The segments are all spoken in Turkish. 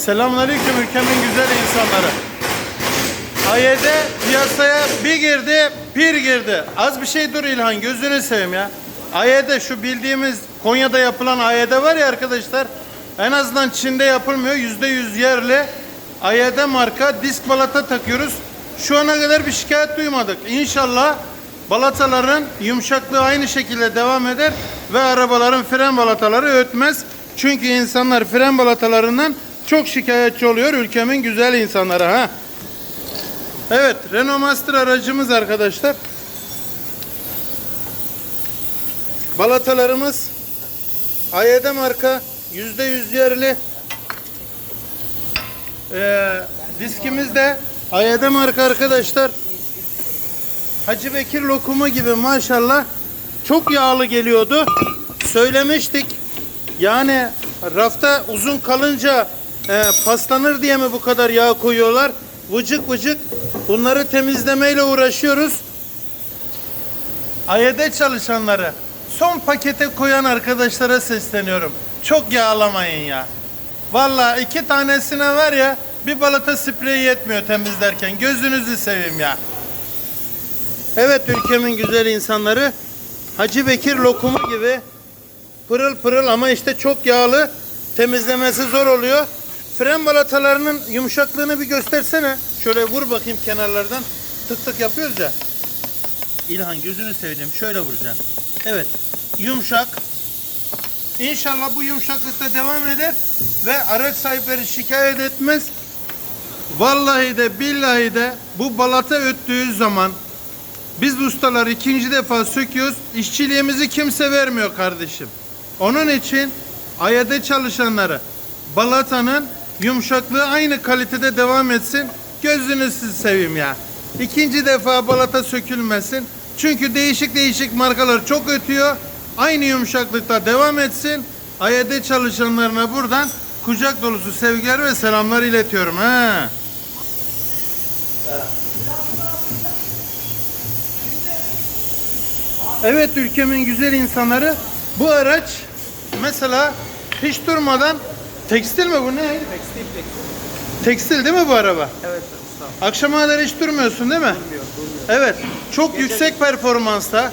Selamünaleyküm ülkemin güzel insanları. AYD piyasaya bir girdi, bir girdi. Az bir şey dur İlhan, gözünü seveyim ya. AYD şu bildiğimiz Konya'da yapılan AYD var ya arkadaşlar. En azından Çin'de yapılmıyor. Yüzde yüz yerli. AYD marka disk balata takıyoruz. Şu ana kadar bir şikayet duymadık. İnşallah balataların yumuşaklığı aynı şekilde devam eder ve arabaların fren balataları ötmez. Çünkü insanlar fren balatalarından çok şikayetçi oluyor ülkemin güzel insanları ha. Evet, Renault Master aracımız arkadaşlar. Balatalarımız AYD marka %100 yerli. Ee, diskimiz de AYD marka arkadaşlar. Hacı Bekir lokumu gibi maşallah çok yağlı geliyordu. Söylemiştik. Yani rafta uzun kalınca e, paslanır diye mi bu kadar yağ koyuyorlar? Vıcık vıcık bunları temizlemeyle uğraşıyoruz. AYD çalışanları son pakete koyan arkadaşlara sesleniyorum. Çok yağlamayın ya. Vallahi iki tanesine var ya bir balata spreyi yetmiyor temizlerken. Gözünüzü seveyim ya. Evet ülkemin güzel insanları Hacı Bekir lokumu gibi pırıl pırıl ama işte çok yağlı temizlemesi zor oluyor. Fren balatalarının yumuşaklığını bir göstersene. Şöyle vur bakayım kenarlardan. Tık tık yapıyoruz ya. İlhan gözünü seveyim şöyle vuracaksın. Evet yumuşak. İnşallah bu yumuşaklıkta devam eder ve araç sahipleri şikayet etmez. Vallahi de billahi de bu balata öttüğü zaman biz ustalar ikinci defa söküyoruz. İşçiliğimizi kimse vermiyor kardeşim. Onun için AYD çalışanları balatanın yumuşaklığı aynı kalitede devam etsin. Gözünüzü seveyim ya. İkinci defa balata sökülmesin. Çünkü değişik değişik markalar çok ötüyor. Aynı yumuşaklıkta devam etsin. AYD çalışanlarına buradan kucak dolusu sevgiler ve selamlar iletiyorum. Ha. Evet ülkemin güzel insanları bu araç mesela hiç durmadan tekstil mi bu ne? Tekstil tekstil. Tekstil değil mi bu araba? Evet usta. Akşama kadar hiç durmuyorsun değil mi? Durmuyor, durmuyor. Evet. Çok yüksek performansta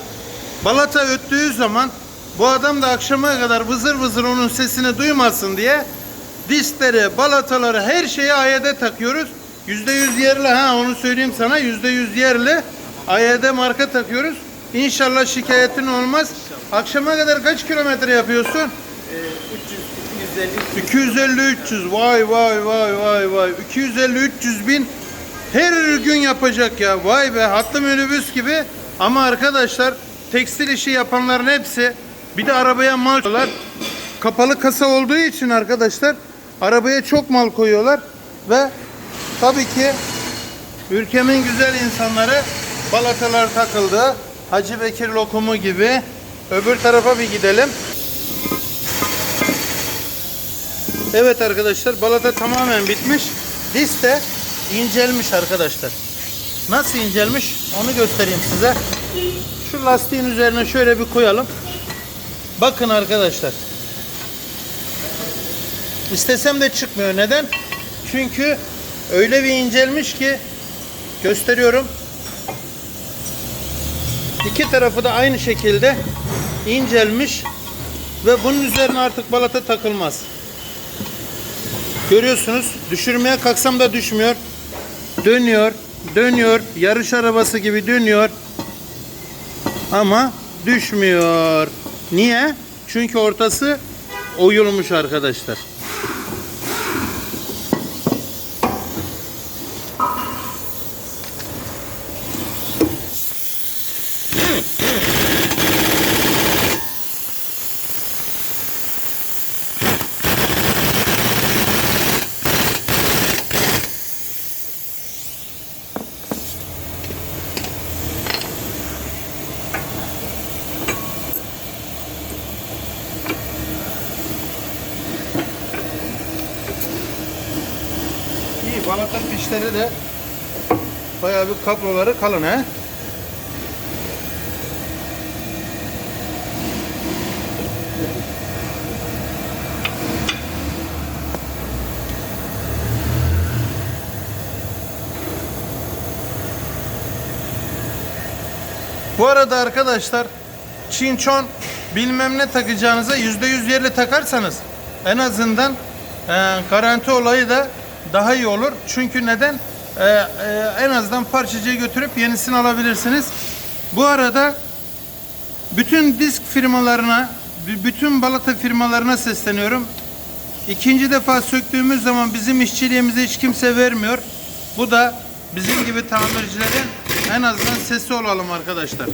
balata öttüğü zaman bu adam da akşama kadar vızır vızır onun sesini duymasın diye diskleri, balataları her şeyi AYD takıyoruz. %100 yerli ha onu söyleyeyim sana %100 yerli AYD marka takıyoruz. İnşallah şikayetin olmaz. Akşama kadar kaç kilometre yapıyorsun? Ee, 300, 250, 250-300 vay vay vay vay vay. 250-300 bin her gün yapacak ya. Vay be hatlı minibüs gibi. Ama arkadaşlar tekstil işi yapanların hepsi bir de arabaya mal koyuyorlar. Kapalı kasa olduğu için arkadaşlar arabaya çok mal koyuyorlar ve tabii ki ülkemin güzel insanları balatalar takıldı. Hacı Bekir lokumu gibi. Öbür tarafa bir gidelim Evet arkadaşlar balata tamamen bitmiş. Disk de incelmiş arkadaşlar. Nasıl incelmiş onu göstereyim size. Şu lastiğin üzerine şöyle bir koyalım. Bakın arkadaşlar. İstesem de çıkmıyor. Neden? Çünkü öyle bir incelmiş ki gösteriyorum. İki tarafı da aynı şekilde incelmiş ve bunun üzerine artık balata takılmaz. Görüyorsunuz düşürmeye kalksam da düşmüyor. Dönüyor, dönüyor. Yarış arabası gibi dönüyor. Ama düşmüyor. Niye? Çünkü ortası oyulmuş arkadaşlar. Balatın dişleri de bayağı bir kabloları kalın he. Bu arada arkadaşlar çinçon bilmem ne takacağınıza %100 yerli takarsanız en azından e, garanti olayı da daha iyi olur. Çünkü neden? E, e, en azından parçacığı götürüp yenisini alabilirsiniz. Bu arada bütün disk firmalarına, bütün balata firmalarına sesleniyorum. İkinci defa söktüğümüz zaman bizim işçiliğimizi hiç kimse vermiyor. Bu da bizim gibi tamircilerin en azından sesi olalım arkadaşlar.